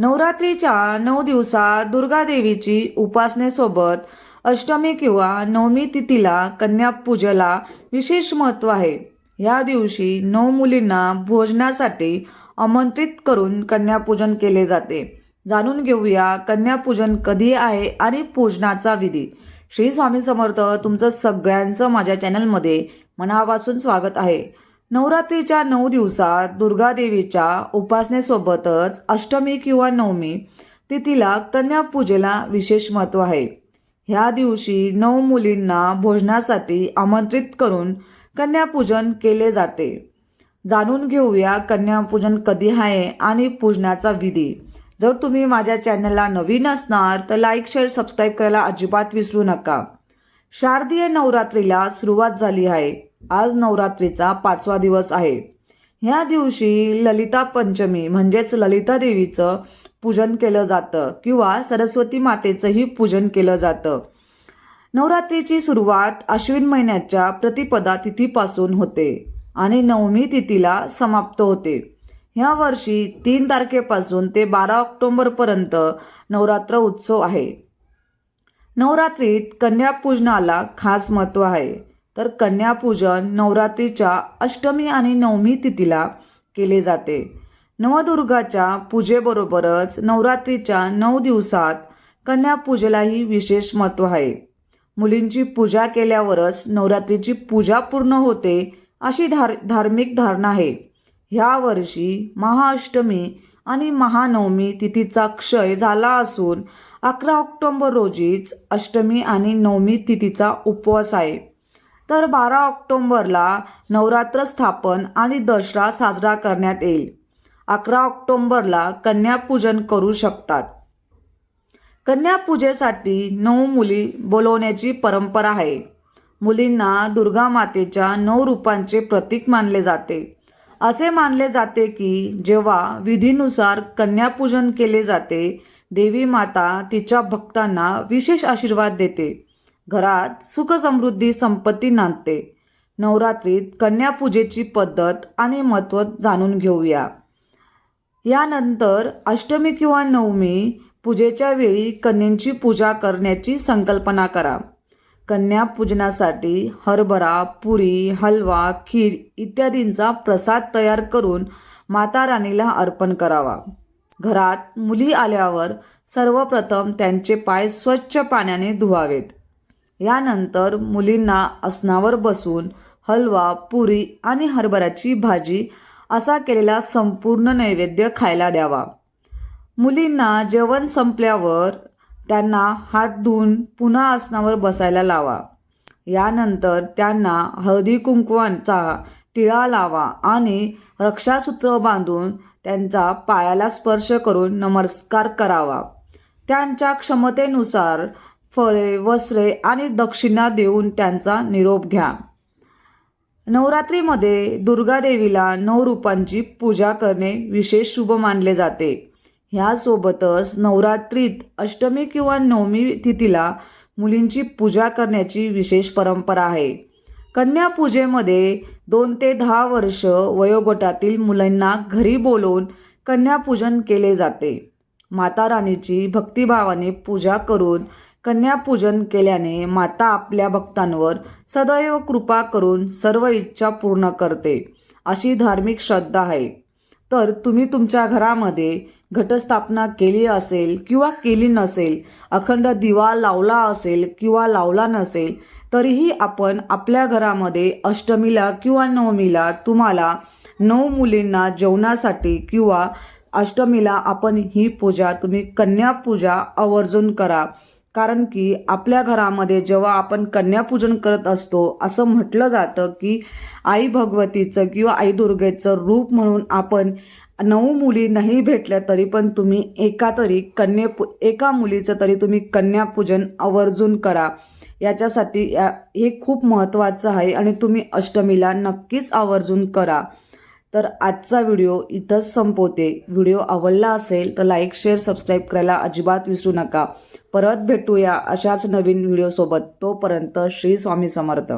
नवरात्रीच्या नऊ दिवसात दुर्गादेवीची उपासनेसोबत अष्टमी किंवा नवमी तिथीला कन्यापूजेला विशेष महत्त्व आहे. या दिवशी नऊ मुलींना भोजनासाठी आमंत्रित करून कन्यापूजन केले जाते. जाणून घेऊया कन्यापूजन कधी आहे आणि पूजनाचा विधी. श्री स्वामी समर्थ तुमचं सगळ्यांचं माझ्या चॅनलमध्ये मनापासून स्वागत आहे. नवरात्रीच्या नऊ दिवसात दुर्गादेवीच्या उपासनेसोबतच अष्टमी किंवा नवमी तिथीला कन्यापूजेला विशेष महत्त्व आहे. ह्या दिवशी नऊ मुलींना भोजनासाठी आमंत्रित करून कन्यापूजन केले जाते. जाणून घेऊया कन्यापूजन कधी आहे आणि पूजनाचा विधी. जर तुम्ही माझ्या चॅनलला नवीन असणार तर लाईक शेअर सबस्क्राईब करायला अजिबात विसरू नका. शारदीय नवरात्रीला सुरुवात झाली आहे. आज नवरात्रीचा पाचवा दिवस आहे. ह्या दिवशी ललिता पंचमी म्हणजेच ललिता देवीचं पूजन केलं जातं किंवा सरस्वती मातेचंही पूजन केलं जातं. नवरात्रीची सुरुवात अश्विन महिन्याच्या प्रतिपदा तिथीपासून होते आणि नवमी तिथीला समाप्त होते. ह्या वर्षी तीन तारखेपासून ते बारा ऑक्टोंबरपर्यंत नवरात्र उत्सव आहे. नवरात्रीत कन्यापूजनाला खास महत्त्व आहे. तर कन्यापूजन नवरात्रीच्या अष्टमी आणि नवमी तिथीला केले जाते. नवदुर्गाच्या पूजेबरोबरच नवरात्रीच्या नऊ दिवसात कन्यापूजेलाही विशेष महत्त्व आहे. मुलींची पूजा केल्यावरच नवरात्रीची पूजा पूर्ण होते अशी धार धार्मिक धारणा आहे. ह्या वर्षी महाअष्टमी आणि महानवमी तिथीचा क्षय झाला असून अकरा ऑक्टोंबर रोजीच अष्टमी आणि नवमी तिथीचा उपवास आहे. तर बारा ऑक्टोंबरला नवरात्र स्थापन आणि दसरा साजरा करण्यात येईल. अकरा ऑक्टोंबरला कन्यापूजन करू शकतात. कन्यापूजेसाठी नऊ मुली बोलवण्याची परंपरा आहे. मुलींना दुर्गा मातेच्या नऊ रूपांचे प्रतीक मानले जाते. असे मानले जाते की जेव्हा विधीनुसार कन्यापूजन केले जाते देवी माता तिच्या भक्तांना विशेष आशीर्वाद देते. घरात सुख समृद्धी संपत्ती नांदते. नवरात्रीत कन्यापूजेची पद्धत आणि महत्त्व जाणून घेऊया. यानंतर अष्टमी किंवा नवमी पूजेच्या वेळी कन्यांची पूजा करण्याची संकल्पना करा. कन्या पूजनासाठी हरभरा पुरी हलवा खीर इत्यादींचा प्रसाद तयार करून माता राणीला अर्पण करावा. घरात मुली आल्यावर सर्वप्रथम त्यांचे पाय स्वच्छ पाण्याने धुवावेत. यानंतर मुलींना आसनावर बसून हलवा पुरी आणि हरभऱ्याची भाजी असा केलेला संपूर्ण नैवेद्य खायला द्यावा. मुलींना जेवण संपल्यावर त्यांना हात धुवून पुन्हा आसनावर बसायला लावा. यानंतर त्यांना हळदी कुंकवांचा टिळा लावा आणि रक्षासूत्र बांधून त्यांचा पायाला स्पर्श करून नमस्कार करावा. त्यांच्या क्षमतेनुसार फळे वस्त्रे आणि दक्षिणा देऊन त्यांचा निरोप घ्या. नवरात्रीमध्ये दुर्गादेवीला नऊ रूपांची पूजा करणे विशेष शुभ मानले जाते. ह्यासोबतच नवरात्रीत अष्टमी किंवा नवमी तिथीला मुलींची पूजा करण्याची विशेष परंपरा आहे. कन्यापूजेमध्ये दोन ते दहा वर्ष वयोगटातील मुलांना घरी बोलवून कन्यापूजन केले जाते. माता राणीची भक्तिभावाने पूजा करून कन्यापूजन केल्याने माता आपल्या भक्तांवर सदैव कृपा करून सर्व इच्छा पूर्ण करते अशी धार्मिक श्रद्धा आहे. तर तुम्ही तुमच्या घरामध्ये घटस्थापना केली असेल किंवा केली नसेल अखंड दिवा लावला असेल किंवा लावला नसेल तरीही आपण आपल्या घरामध्ये अष्टमीला किंवा नवमीला तुम्हाला नऊ मुलींना जेवणासाठी किंवा अष्टमीला आपण ही पूजा तुम्ही कन्यापूजा आवर्जून करा. कारण की आपल्या घरामध्ये जेव्हा आपण कन्यापूजन करत असतो असं म्हटलं जातं की आई भगवतीचं किंवा आई दुर्गेचं रूप म्हणून आपण नऊ मुली नाही भेटल्या तरी पण तुम्ही एका तरी कन्या एका मुलीचं तरी तुम्ही कन्यापूजन आवर्जून करा. याच्यासाठी या हे खूप महत्त्वाचं आहे आणि तुम्ही अष्टमीला नक्कीच आवर्जून करा. तर आजचा व्हिडिओ इथंच संपवते. व्हिडिओ आवडला असेल तर लाईक शेअर सबस्क्राईब करायला अजिबात विसरू नका. परत भेटूया अशाच नवीन व्हिडिओसोबत. तोपर्यंत श्री स्वामी समर्थ.